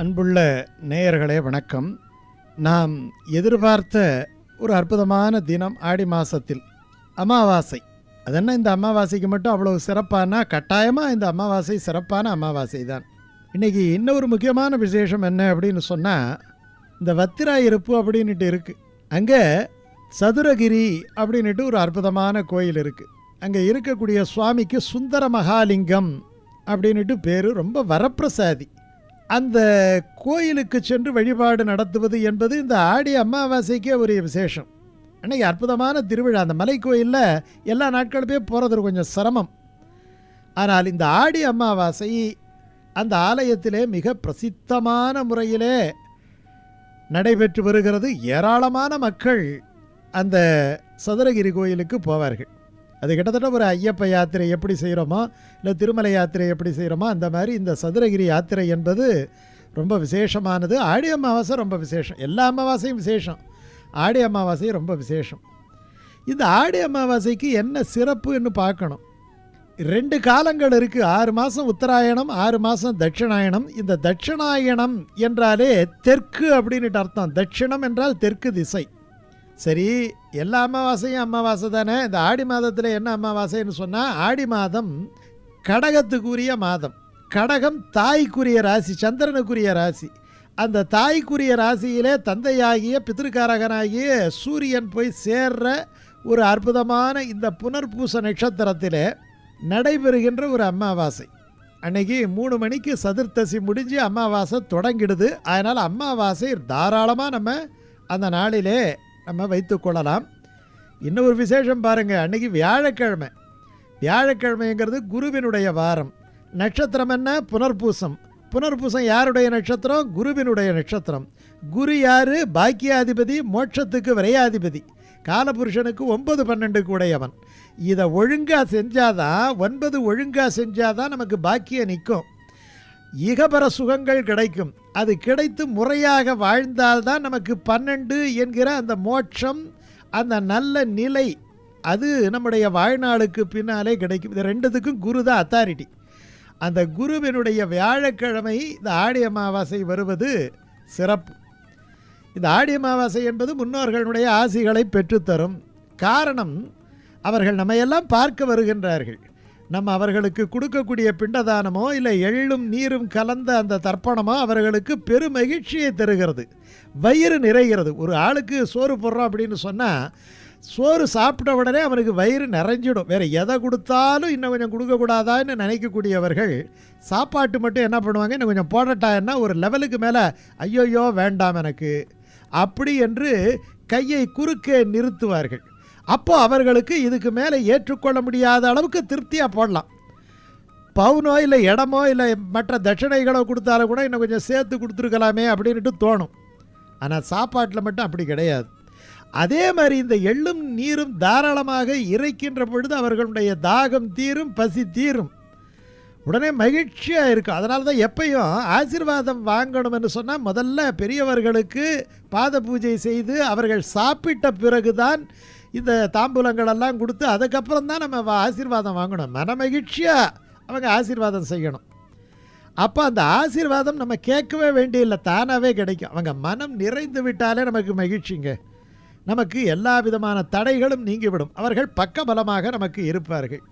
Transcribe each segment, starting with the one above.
அன்புள்ள நேயர்களே வணக்கம். நாம் எதிர்பார்த்த ஒரு அற்புதமான தினம் ஆடி மாதத்தில் அமாவாசை. அதென்ன இந்த அமாவாசைக்கு மட்டும் அவ்வளோ சிறப்பானா? கட்டாயமாக இந்த அமாவாசை சிறப்பான அமாவாசை தான் இன்றைக்கி இன்னொரு முக்கியமான விசேஷம் என்ன அப்படின்னு சொன்னால் இந்த வத்திரா இருப்பு அப்படின்னுட்டு இருக்குது அங்கே சதுரகிரி அப்படின்ட்டு ஒரு அற்புதமான கோயில் இருக்குது அங்கே இருக்கக்கூடிய சுவாமிக்கு சுந்தர மகாலிங்கம் அப்படின்ட்டு பேர் ரொம்ப வரப்பிரசாதி. அந்த கோயிலுக்கு சென்று வழிபாடு நடத்துவது என்பது இந்த ஆடி அமாவாசைக்கே ஒரு விசேஷம். அன்னைக்கு அற்புதமான திருவிழா. அந்த மலை கோயிலில் எல்லா நாட்களுமே போகிறது கொஞ்சம் சிரமம். ஆனால் இந்த ஆடி அமாவாசை அந்த ஆலயத்திலே மிக பிரசித்தமான முறையிலே நடைபெற்று வருகிறது. ஏராளமான மக்கள் அந்த சதுரகிரி கோயிலுக்கு போவார்கள். அது கிட்டத்தட்ட ஒரு ஐயப்ப யாத்திரை எப்படி செய்கிறோமோ இல்லை திருமலை யாத்திரை எப்படி செய்கிறோமோ அந்த மாதிரி இந்த சதுரகிரி யாத்திரை என்பது ரொம்ப விசேஷமானது. ஆடி அமாவாசை ரொம்ப விசேஷம். எல்லா அமாவாசையும் விசேஷம். ஆடி அமாவாசை ரொம்ப விசேஷம். இந்த ஆடி அமாவாசைக்கு என்ன சிறப்புன்னு பார்க்கணும். ரெண்டு காலங்கள் இருக்குது ஆறு மாதம் உத்தராயணம் ஆறு மாதம் தட்சிணாயணம். இந்த தட்சிணாயணம் என்றாலே தெற்கு அப்படின்ட்டு அர்த்தம். தட்சிணம் என்றால் தெற்கு திசை. சரி எல்லா அமாவாசையும் அமாவாசை தானே? இந்த ஆடி மாதத்தில் என்ன அமாவாசைன்னு சொன்னால் ஆடி மாதம் கடகத்துக்குரிய மாதம். கடகம் தாய்க்குரிய ராசி சந்திரனுக்குரிய ராசி. அந்த தாய்க்குரிய ராசியிலே தந்தையாகிய பித்திருக்காரகனாகிய சூரியன் போய் சேர்ற ஒரு அற்புதமான இந்த புனர்பூச நட்சத்திரத்தில் நடைபெறுகின்ற ஒரு அமாவாசை. அன்னைக்கு மூணு மணிக்கு சதுர்த்தசி முடிஞ்சு அமாவாசை தொடங்கிடுது. அதனால் அமாவாசை தாராளமாக நம்ம அந்த நாளிலே நம்ம வைத்துக்கொள்ளலாம் இன்னும் ஒரு விசேஷம் பாருங்கள் அன்னைக்கு வியாழக்கிழமை. வியாழக்கிழமைங்கிறது குருவினுடைய வாரம். நட்சத்திரம் என்ன? புனர்பூசம். புனர்பூசம் யாருடைய நட்சத்திரம்? குருவினுடைய நட்சத்திரம். குரு யாரு? பாக்கியாதிபதி மோட்சத்துக்கு விரையாதிபதி. காலபுருஷனுக்கு ஒன்பது பன்னெண்டுக்கு உடையவன் இதை ஒழுங்காக செஞ்சாதான் ஒன்பது ஒழுங்காக செஞ்சாதான் நமக்கு பாக்கியம் நிற்கும். இகபர சுகங்கள் கிடைக்கும். அது கிடைத்து முறையாக வாழ்ந்தால்தான் நமக்கு பன்னெண்டு என்கிற அந்த மோட்சம் அந்த நல்ல நிலை அது நம்முடைய வாழ்நாளுக்கு பின்னாலே கிடைக்கும். இது ரெண்டுத்துக்கும் குரு தான் அத்தாரிட்டி அந்த குருவினுடைய வியாழக்கிழமை இந்த ஆடி அமாவாசை வருவது சிறப்பு. இந்த ஆடி அமாவாசை என்பது முன்னோர்களுடைய ஆசிகளை பெற்றுத்தரும். காரணம் அவர்கள் நம்மையெல்லாம் பார்க்க வருகின்றார்கள். நம்ம அவர்களுக்கு கொடுக்கக்கூடிய பிண்டதானமோ இல்லை எள்ளும் நீரும் கலந்த அந்த தர்ப்பணமோ அவர்களுக்கு பெரும் மகிழ்ச்சியை தருகிறது. வயிறு நிறைகிறது. ஒரு ஆளுக்கு சோறு போடுறோம் அப்படின்னு சொன்னால் சோறு சாப்பிட்ட உடனே அவனுக்கு வயிறு நிறைஞ்சிடும். வேறு எதை கொடுத்தாலும் இன்னும் கொஞ்சம் கொடுக்கக்கூடாதான்னு நினைக்கக்கூடியவர்கள் சாப்பாட்டு மட்டும் என்ன பண்ணுவாங்க? இன்னும் கொஞ்சம் போடட்டான்னா ஒரு லெவலுக்கு மேலே ஐயோயோ வேண்டாம் எனக்கு அப்படி என்று கையை குறுக்கே நிறுத்துவார்கள். அப்போ அவர்களுக்கு இதுக்கு மேலே ஏற்றுக்கொள்ள முடியாத அளவுக்கு திருப்தியாக போடலாம். பவுனோ இல்லை இடமோ இல்லை மற்ற தட்சணைகளோ கொடுத்தாலும் கூட இன்னும் கொஞ்சம் சேர்த்து கொடுத்துருக்கலாமே அப்படின்ட்டு தோணும். ஆனால் சாப்பாட்டில் மட்டும் அப்படி கிடையாது. அதே மாதிரி இந்த எள்ளும் நீரும் தாராளமாக இறைக்கின்ற பொழுது அவர்களுடைய தாகம் தீரும் பசி தீரும். உடனே மகிழ்ச்சியாக இருக்கும். அதனால தான் எப்பையும் ஆசீர்வாதம் வாங்கணும்னு சொன்னால் முதல்ல பெரியவர்களுக்கு பாத பூஜை செய்து அவர்கள் சாப்பிட்ட பிறகுதான் இந்த தாம்பூலங்களெல்லாம் கொடுத்து அதுக்கப்புறம் தான் நம்ம ஆசீர்வாதம் வாங்கணும். மனமகிழ்ச்சியாக அவங்க ஆசீர்வாதம் செய்யணும். அப்போ அந்த ஆசீர்வாதம் நம்ம கேட்கவே வேண்டியதில்லை தானாகவே கிடைக்கும். அவங்க மனம் நிறைந்து விட்டாலே நமக்கு மகிழ்ச்சிங்க. நமக்கு எல்லா விதமான தடைகளும் நீங்கிவிடும். அவர்கள் பக்கபலமாக நமக்கு இருப்பார்கள்.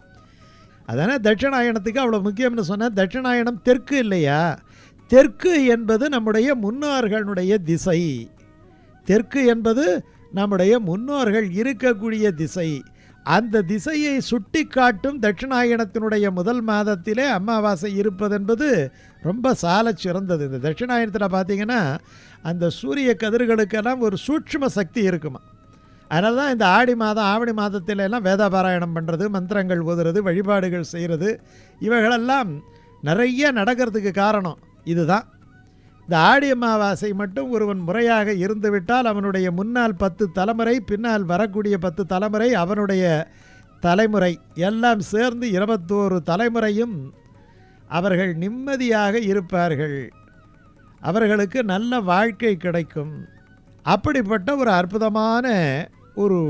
அதனால் தட்சிணாயணத்துக்கு அவ்வளோ முக்கியம்னு சொன்னால் தட்சிணாயணம் தெற்கு இல்லையா? தெற்கு என்பது நம்முடைய முன்னோர்களுடைய திசை. தெற்கு என்பது நம்முடைய முன்னோர்கள் இருக்கக்கூடிய திசை. அந்த திசையை சுட்டி காட்டும் தட்சிணாயனத்தினுடைய முதல் மாதத்திலே அமாவாசை இருப்பதென்பது ரொம்ப சால சிறந்தது. இந்த தட்சிணாயனத்தில் பார்த்தீங்கன்னா அந்த சூரிய கதிர்களுக்கெல்லாம் ஒரு சூட்சும சக்தி இருக்குமா. அதனால தான் இந்த ஆடி மாதம் ஆவணி மாதத்தில எல்லாம் வேத பாராயணம் பண்ணுறது மந்திரங்கள் ஓதுறது வழிபாடுகள் செய்கிறது இவைகளெல்லாம் நிறைய நடக்கிறதுக்கு காரணம் இதுதான். இந்த ஆடி அமாவாசை மட்டும் ஒருவன் முறையாக இருந்துவிட்டால் அவனுடைய முன்னால் பத்து தலைமுறை பின்னால் வரக்கூடிய பத்து தலைமுறை அவனுடைய தலைமுறை. எல்லாம் சேர்ந்து இருபத்தோரு தலைமுறையும் அவர்கள் நிம்மதியாக இருப்பார்கள். அவர்களுக்கு நல்ல வாழ்க்கை கிடைக்கும். அப்படிப்பட்ட ஒரு அற்புதமான ஒரு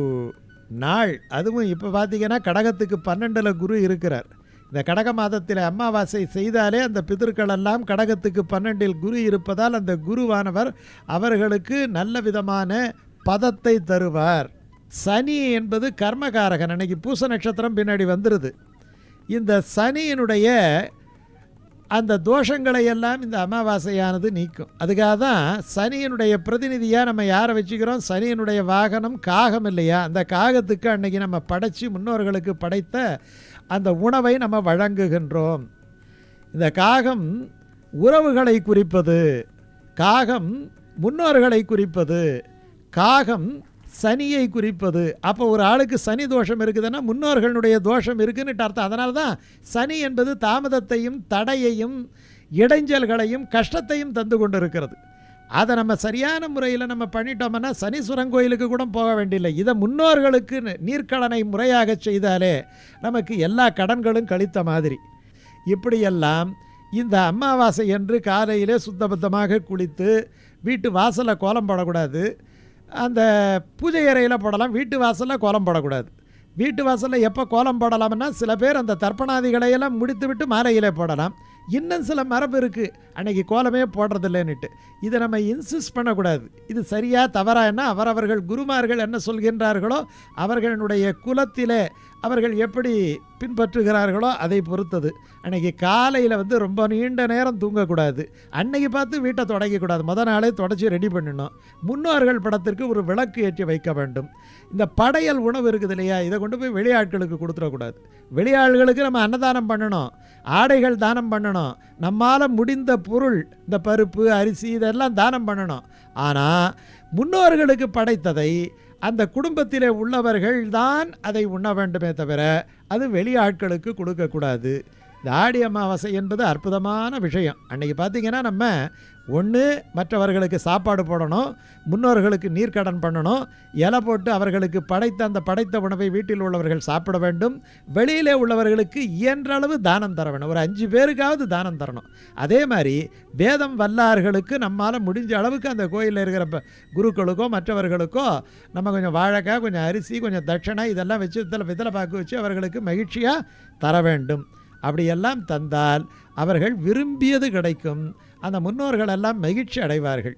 நாள். அதுவும் இப்போ பார்த்தீங்கன்னா கடகத்துக்கு பன்னெண்டில் குரு இருக்கிறார். இந்த கடக மாதத்தில் அமாவாசை செய்தாலே அந்த பிதர்கள் எல்லாம் கடகத்துக்கு பன்னெண்டில் குரு இருப்பதால் அந்த குருவானவர் அவர்களுக்கு நல்ல விதமான பதத்தை தருவார். சனி என்பது கர்மகாரகன். அன்னைக்கு பூச நட்சத்திரம் பின்னாடி வந்துடுது இந்த சனியினுடைய அந்த தோஷங்களை எல்லாம் இந்த அமாவாசையானது நீக்கும். அதுக்காக தான் சனியினுடைய பிரதிநிதியாக நம்ம யாரை வச்சுக்கிறோம்? சனியினுடைய வாகனம் காகம் இல்லையா? அந்த காகத்துக்கு அன்னைக்கு நம்ம படைச்சி முன்னோர்களுக்கு படைத்த அந்த உணவை நம்ம வழங்குகின்றோம். இந்த காகம் உறவுகளை குறிப்பது காகம் முன்னோர்களை குறிப்பது காகம் சனியை குறிப்பது. அப்போ ஒரு ஆளுக்கு சனி தோஷம் இருக்குதுன்னா முன்னோர்களுடைய தோஷம் இருக்குன்னுட்டு அர்த்தம். அதனால தான் சனி என்பது தாமதத்தையும் தடையையும் இடைஞ்சல்களையும் கஷ்டத்தையும் தந்து கொண்டு இருக்கிறது அதை நம்ம சரியான முறையில் நம்ம பண்ணிட்டோம்னா சனீஸ்வரன் கோயிலுக்கு கூட போக வேண்டியதில்லை இதை முன்னோர்களுக்கு நீர்க்கடனை முறையாக செய்தாலே நமக்கு எல்லா கடன்களும் கழித்த மாதிரி. இப்படியெல்லாம் இந்த அமாவாசை என்று காலையிலே சுத்தபத்தமாக குளித்து வீட்டு வாசலில் கோலம் போடக்கூடாது. அந்த பூஜை அறையில் போடலாம் வீட்டு வாசலில் கோலம் போடக்கூடாது. வீட்டு வாசலில் எப்போ கோலம் போடலாம்னா சில பேர் அந்த தர்ப்பணாதிகளையெல்லாம் முடித்து விட்டு மாலையிலே போடலாம். இன்னும் சில மரபு இருக்குது அன்னைக்கு கோலமே போடுறதில்லைன்னுட்டு. இதை நம்ம இன்சிஸ்ட் பண்ணக்கூடாது. இது சரியாக தவறா என்ன அவரவர்கள் குருமார்கள் என்ன சொல்கின்றார்களோ அவர்களுடைய குலத்திலே அவர்கள் எப்படி பின்பற்றுகிறார்களோ அதை பொறுத்தது. அன்றைக்கி காலையில் வந்து ரொம்ப நீண்ட நேரம் தூங்கக்கூடாது. அன்னைக்கு பார்த்து வீட்டை தொடங்கக்கூடாது. முத நாளே தொடச்சி ரெடி பண்ணணும் முன்னோர்கள் படத்திற்கு ஒரு விளக்கு ஏற்றி வைக்க வேண்டும். இந்த படையல் உணவு இருக்குது இல்லையா? இதை கொண்டு போய் வெளியாட்களுக்கு கொடுத்துடக்கூடாது. வெளியாள்களுக்கு நம்ம அன்னதானம் பண்ணணும். ஆடைகள் தானம் பண்ணணும். நம்மால் முடிந்த பொருள் இந்த பருப்பு அரிசி இதெல்லாம் தானம் பண்ணணும். ஆனால் முன்னோர்களுக்கு படைத்ததை அந்த குடும்பத்திலே உள்ளவர்கள் தான் அதை உண்ண வேண்டுமே தவிர அது வெளியாட்களுக்கு கொடுக்கக்கூடாது. இந்த ஆடி அமாவாசை என்பது அற்புதமான விஷயம். அன்றைக்கி பார்த்திங்கன்னா நம்ம ஒன்று மற்றவர்களுக்கு சாப்பாடு போடணும் முன்னோர்களுக்கு நீர்க்கடன் பண்ணணும் இலை போட்டு அவர்களுக்கு படைத்த அந்த படைத்த உணவை வீட்டில் உள்ளவர்கள் சாப்பிட வேண்டும் வெளியிலே உள்ளவர்களுக்கு இயன்றளவு தானம் தர வேணும் ஒரு அஞ்சு பேருக்காவது தானம் தரணும். அதே மாதிரி வேதம் வல்லார்களுக்கு நம்மால் முடிஞ்ச அளவுக்கு அந்த கோயிலில் இருக்கிற குருக்களுக்கோ மற்றவர்களுக்கோ நம்ம கொஞ்சம் வாழைக்காய் கொஞ்சம் அரிசி கொஞ்சம் தட்சணை இதெல்லாம் வச்சு இதில் பித்தளை பாக்கு வச்சு அவர்களுக்கு மகிழ்ச்சியாக தர வேண்டும். அப்படியெல்லாம் தந்தால் அவர்கள் விரும்பியது கிடைக்கும். அந்த முன்னோர்கள் எல்லாம் மகிழ்ச்சி அடைவார்கள்.